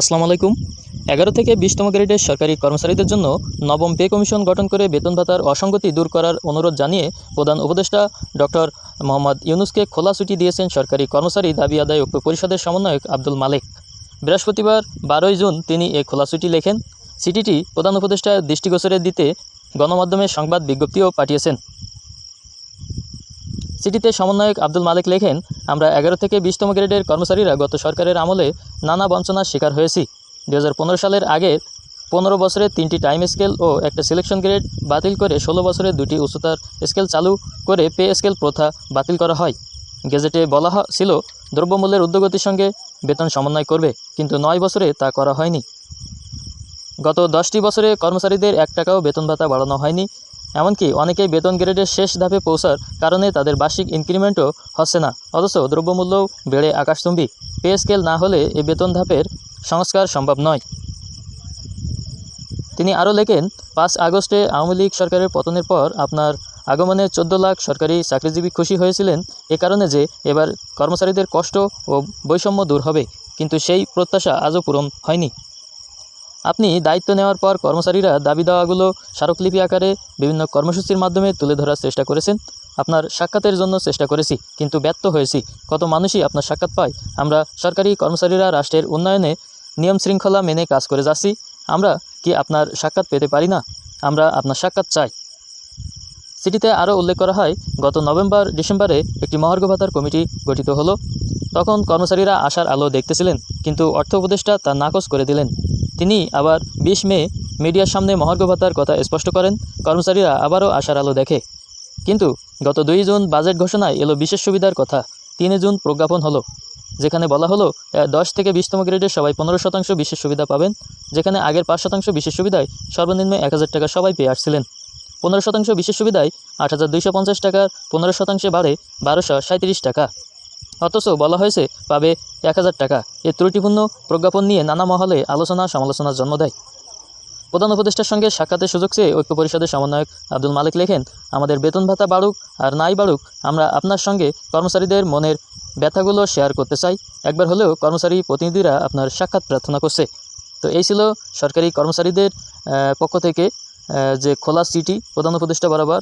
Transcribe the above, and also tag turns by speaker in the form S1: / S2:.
S1: আসসালামু আলাইকুম। এগারো থেকে বিশতম গ্রেডের সরকারি কর্মচারীদের জন্য নবম পে কমিশন গঠন করে বেতন ভাতার অসঙ্গতি দূর করার অনুরোধ জানিয়ে প্রধান উপদেষ্টা ডক্টর মোহাম্মদ ইউনুসকে খোলা ছুটি দিয়েছেন সরকারি কর্মচারী দাবি আদায় ঐক্য পরিষদের সমন্বয়ক আব্দুল মালেক। বৃহস্পতিবার বারোই জুন তিনি এ খোলা ছুটি লেখেন। সিটিটি প্রধান উপদেষ্টা দৃষ্টিগোচরে দিতে গণমাধ্যমে সংবাদ বিজ্ঞপ্তিও পাঠিয়েছেন। চিঠিতে সমন্বয়ক আব্দুল মালিক লেখেন, আমরা এগারো থেকে বিশতম গ্রেডের কর্মচারীরা গত সরকারের আমলে নানা বঞ্চনার শিকার হয়েছি। দু হাজার পনেরো সালের আগে পনেরো বছরের তিনটি টাইম স্কেল ও একটা সিলেকশন গ্রেড বাতিল করে ষোলো বছরের দুটি উচ্চতার স্কেল চালু করে পে স্কেল প্রথা বাতিল করা হয়। গেজেটে বলা ছিল, দ্রব্যমূল্যের উদ্যোগতির সঙ্গে বেতন সমন্বয় করবে, কিন্তু নয় বছরে তা করা হয়নি। গত দশটি বছরে কর্মচারীদের এক টাকাও বেতন ভাতা বাড়ানো হয়নি। এমনকি অনেকেই বেতন গ্রেডের শেষ ধাপে পৌঁছার কারণে তাদের বার্ষিক ইনক্রিমেন্টও হচ্ছে না। অথচ দ্রব্যমূল্যও বেড়ে আকাশচুম্বী। পে স্কেল না হলে এই বেতন ধাপের সংস্কার সম্ভব নয়। তিনি আরও লেখেন, পাঁচ আগস্টে আওয়ামী লীগ সরকারের পতনের পর আপনার আগমনে চোদ্দ লাখ সরকারি চাকরিজীবী খুশি হয়েছিলেন এ কারণে যে এবার কর্মচারীদের কষ্ট ও বৈষম্য দূর হবে। কিন্তু সেই প্রত্যাশা আজও পূরণ হয়নি। আপনি দায়িত্ব নেওয়ার পর কর্মচারীরা দাবি দাওয়াগুলো স্মারকলিপি আকারে বিভিন্ন কর্মসূচির মাধ্যমে তুলে ধরার চেষ্টা করেছেন। আপনার সাক্ষাতের জন্য চেষ্টা করেছি, কিন্তু ব্যর্থ হয়েছি। কত মানুষই আপনার সাক্ষাৎ পায়? আমরা সরকারি কর্মচারীরা রাষ্ট্রের উন্নয়নে নিয়ম শৃঙ্খলা মেনে কাজ করে যাচ্ছি। আমরা কি আপনার সাক্ষাৎ পেতে পারি না? আমরা আপনার সাক্ষাৎ চাই। চিঠিতে আরও উল্লেখ করা হয়, গত নভেম্বর ডিসেম্বরে একটি মহার্ঘ ভাতার কমিটি গঠিত হলো। তখন কর্মচারীরা আশার আলো দেখতেছিলেন, কিন্তু অর্থ উপদেষ্টা তা নাকচ করে দিলেন। তিনি আবার বিশ মে মিডিয়ার সামনে মহার্ঘ ভাতার কথা স্পষ্ট করেন। কর্মচারীরা আবারও আশার আলো দেখে। কিন্তু গত দুই জুন বাজেট ঘোষণায় এলো বিশেষ সুবিধার কথা। তিন জুন প্রজ্ঞাপন হলো, যেখানে বলা হলো দশ থেকে বিশতম গ্রেডের সবাই পনেরো শতাংশ বিশেষ সুবিধা পাবেন, যেখানে আগের পাঁচ শতাংশ বিশেষ সুবিধায় সর্বনিম্ন এক হাজার টাকা সবাই পেয়ে আসছিলেন। পনেরো শতাংশ বিশেষ সুবিধায় আট হাজার দুইশো পঞ্চাশ টাকার পনেরো শতাংশে বাড়ে বারোশো সাঁত্রিশ টাকা। অথচ বলা হয়েছে, পাবে এক হাজার টাকা। এ ত্রুটিপূর্ণ প্রজ্ঞাপন নিয়ে নানা মহলে আলোচনা সমালোচনার জন্ম দেয়। প্রধান উপদেষ্টার সঙ্গে সাক্ষাতের সুযোগ চেয়ে ঐক্য পরিষদের সমন্বয়ক আব্দুল মালিক লেখেন, আমাদের বেতন ভাতা বাড়ুক আর নাই বাড়ুক, আমরা আপনার সঙ্গে কর্মচারীদের মনের ব্যথাগুলো শেয়ার করতে চাই। একবার হলেও কর্মচারী প্রতিনিধিরা আপনার সাক্ষাৎ প্রার্থনা করছে। তো এই ছিল সরকারি কর্মচারীদের পক্ষ থেকে যে খোলা চিঠি প্রধান উপদেষ্টা বরাবর